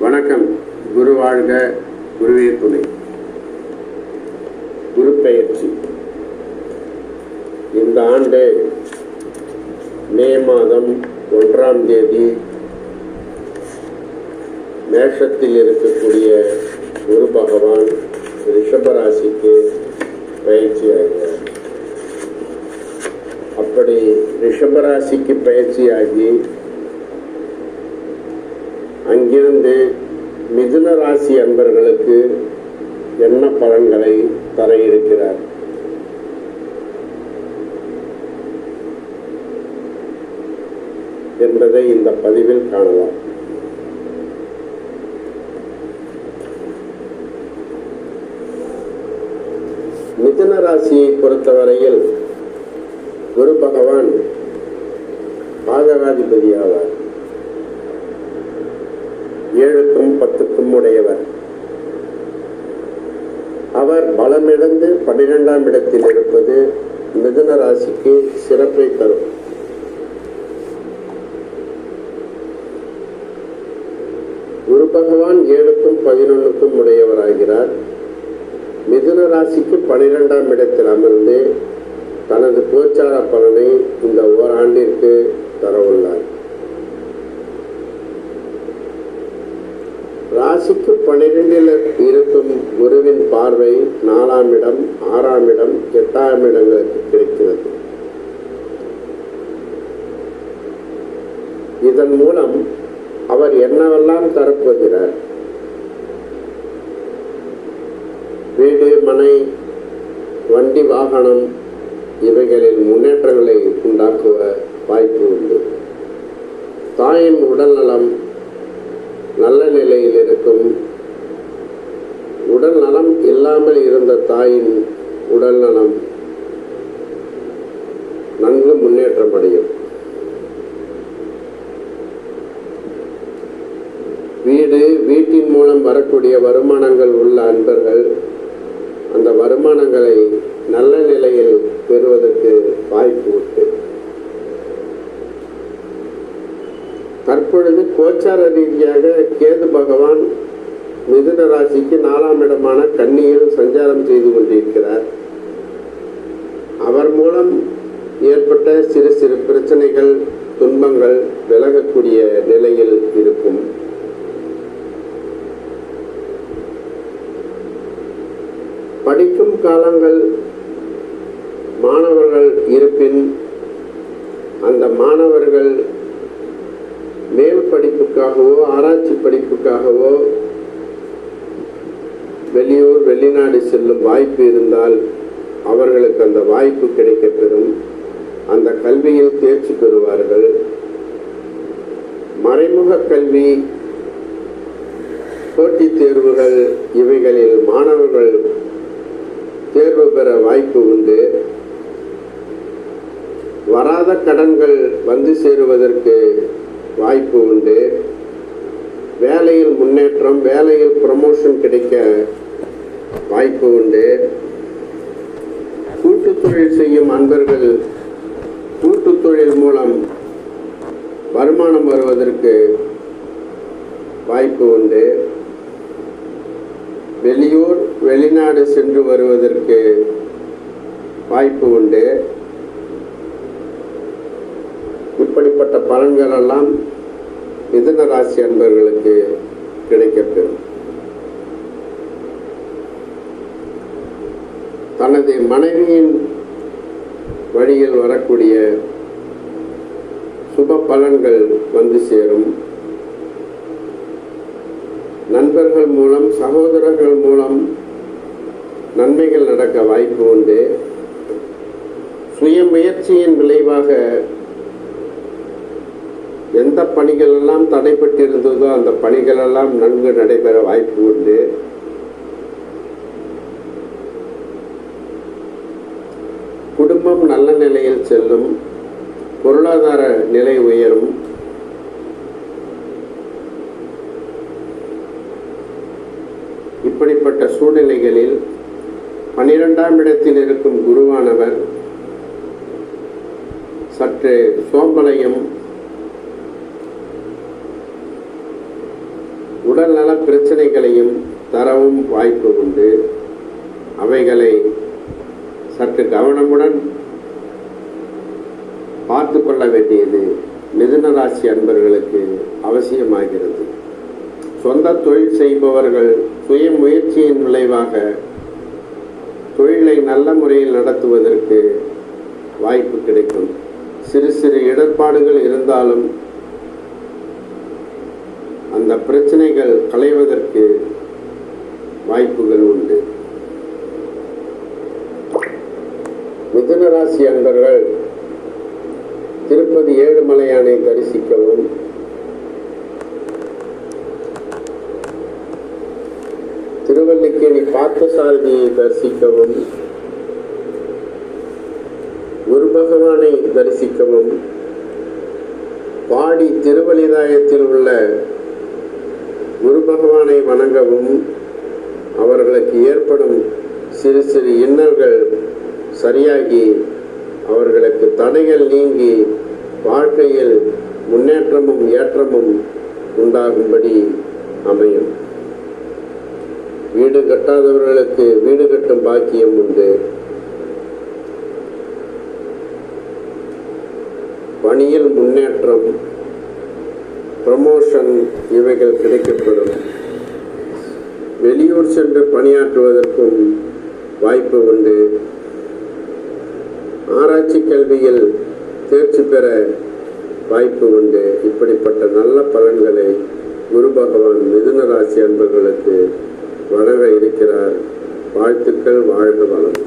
வணக்கம். குரு வாழ்க குருவே துணை. குரு பயிற்சி இந்த ஆண்டு மே மாதம் ஒன்றாம் தேதி மேஷத்தில் இருக்கக்கூடிய குரு பகவான் ரிஷபராசிக்கு பயிற்சி ஆகிறார். அப்படி ரிஷபராசிக்கு பயிற்சியாகி அங்கிருந்து மிதுன ராசி அன்பர்களுக்கு என்ன பலன்களை தர இருக்கிறார்? என்பதை இந்த பதிவில் காணலாம். மிதுன ராசியை பொறுத்தவரையில் குரு பகவான் பாதகாதிபதி ஆவார் ஏழுக்கும் பத்துக்கும் உடையவர். அவர் பலமிழந்து பன்னிரெண்டாம் இடத்தில் இருப்பது மிதுன ராசிக்கு சிறப்பை தரும். குரு பகவான் ஏழுக்கும் பதினொன்றுக்கும் உடையவராகிறார். மிதுன ராசிக்கு பனிரெண்டாம் இடத்தில் அமர்ந்து தனது கோச்சார பலனை இந்த ஓராண்டிற்கு தரவுள்ளார் ராசிக்கு பன்னிரெண்டில் இருக்கும் குருவின் பார்வை நாலாம் இடம் ஆறாம் இடம் எட்டாம் இடங்களுக்கு கிடைக்கிறது. இதன் மூலம் அவர் என்னவெல்லாம் தரப்போகிறார்? வீடு மனை வண்டி வாகனம் இவைகளில் முன்னேற்றங்களை உண்டாக்குவ வாய்ப்பு உண்டு. தாயின் உடல்நலம் நல்ல நிலையில் இருக்கும். உடல் நலம் இல்லாமல் இருந்த தாயின் உடல் நலம் நன்கு முன்னேற்றமடையும். வீடு வீட்டின் மூலம் வரக்கூடிய வருமானங்கள் உள்ள அன்பர்கள் அந்த வருமானங்களை நல்ல நிலையில் பெறுவதற்கு வாய்ப்பு உண்டு. அப்பொழுது கோச்சார ரீதியாக கேது பகவான் மிதுன ராசிக்கு நாலாம் இடமான கன்னியில் சஞ்சாரம் செய்து கொண்டிருக்கிறார். அவர் மூலம் ஏற்பட்ட சிறு சிறு பிரச்சனைகள் துன்பங்கள் விலகக்கூடிய நிலையில் இருக்கும். படிக்கும் காலங்கள் மாணவர்கள் இருப்பின் அந்த மாணவர்கள் மேல் படிப்புக்காகவோ ஆராய்ச்சி படிப்புக்காகவோ வெளியூர் வெளிநாடு செல்லும் வாய்ப்பு இருந்தால் அவர்களுக்கு அந்த வாய்ப்பு கிடைக்கப்பெறும். அந்த கல்வியில் தேர்ச்சி பெறுவார்கள். மறைமுக கல்வி போட்டித் தேர்வுகள் இவைகளில் மாணவர்கள் தேர்வு பெற வாய்ப்பு உண்டு. வராத கடன்கள் வந்து சேருவதற்கு வாய்ப்பு உண்டு. வேலையில் முன்னேற்றம் வேலையில் ப்ரமோஷன் கிடைக்க வாய்ப்பு உண்டு. கூட்டுத்தொழில் செய்யும் அன்பர்கள் கூட்டுத்தொழில் மூலம் வருமானம் வருவதற்கு வாய்ப்பு உண்டு. வெளியூர் வெளிநாடு சென்று வருவதற்கு வாய்ப்பு உண்டு. பலன்களெல்லாம் பலன்கள் எல்லாம் ராசி அன்பர்களுக்கு கிடைக்கப்பெறும். தனது மனைவியின் வழியில் வரக்கூடிய சுப பலன்கள் வந்து சேரும். நண்பர்கள் மூலம் சகோதரர்கள் மூலம் நன்மைகள் நடக்க வாய்ப்பு உண்டு. சுய முயற்சியின் விளைவாக எந்த பணிகள் எல்லாம் தடைப்பட்டிருந்ததோ அந்த பணிகள் எல்லாம் நன்கு நடைபெற வாய்ப்பு உண்டு. குடும்பம் நல்ல நிலையில் செல்லும் பொருளாதார நிலை உயரும். இப்படிப்பட்ட சூழ்நிலைகளில் பனிரெண்டாம் இடத்தில் இருக்கும் குருவானவர் சற்று சோம்பலையும் உடல்நல பிரச்சனைகளையும் தரவும் வாய்ப்பு உண்டு. அவைகளை சற்று கவனமுடன் பார்த்து கொள்ள வேண்டியது மிதுன ராசி அன்பர்களுக்கு அவசியமாகிறது. சொந்த தொழில் செய்பவர்கள் சுய முயற்சியின் விளைவாக தொழிலை நல்ல முறையில் நடத்துவதற்கு வாய்ப்பு கிடைக்கும். சிறு சிறு இடர்பாடுகள் இருந்தாலும் அந்த பிரச்சனைகள் களைவதற்கு வாய்ப்புகள் உண்டு. மிதுன ராசி அன்பர்கள் திருப்பதி ஏழுமலையானை தரிசிக்கவும். திருவல்லிக்கேணி பார்த்தசாரதியை தரிசிக்கவும். குரு பகவானை தரிசிக்கவும். பாடி திருவலிதாயத்தில் உள்ள குரு பகவானை வணங்கவும் அவர்களுக்கு ஏற்படும் சிறு சிறு இன்னல்கள் சரியாகி அவர்களுக்கு தடைகள் நீங்கி வாழ்க்கையில் முன்னேற்றமும் ஏற்றமும் உண்டாகும்படி அமையும். வீடு கட்டாதவர்களுக்கு வீடு கட்டும் பாக்கியம் உண்டு. பணியில் முன்னேற்றம் ப்ரமோஷன் இவைகள் கிடைக்கப்படும். வெளியூர் சென்று பணியாற்றுவதற்கும் வாய்ப்பு உண்டு. ஆராய்ச்சி கல்வியில் தேர்ச்சி பெற வாய்ப்பு உண்டு. இப்படிப்பட்ட நல்ல பலன்களை குரு பகவான் மிதுன ராசி அன்பர்களுக்கு வழங்க இருக்கிறார். வாழ்த்துக்கள் வாழ்க வளம்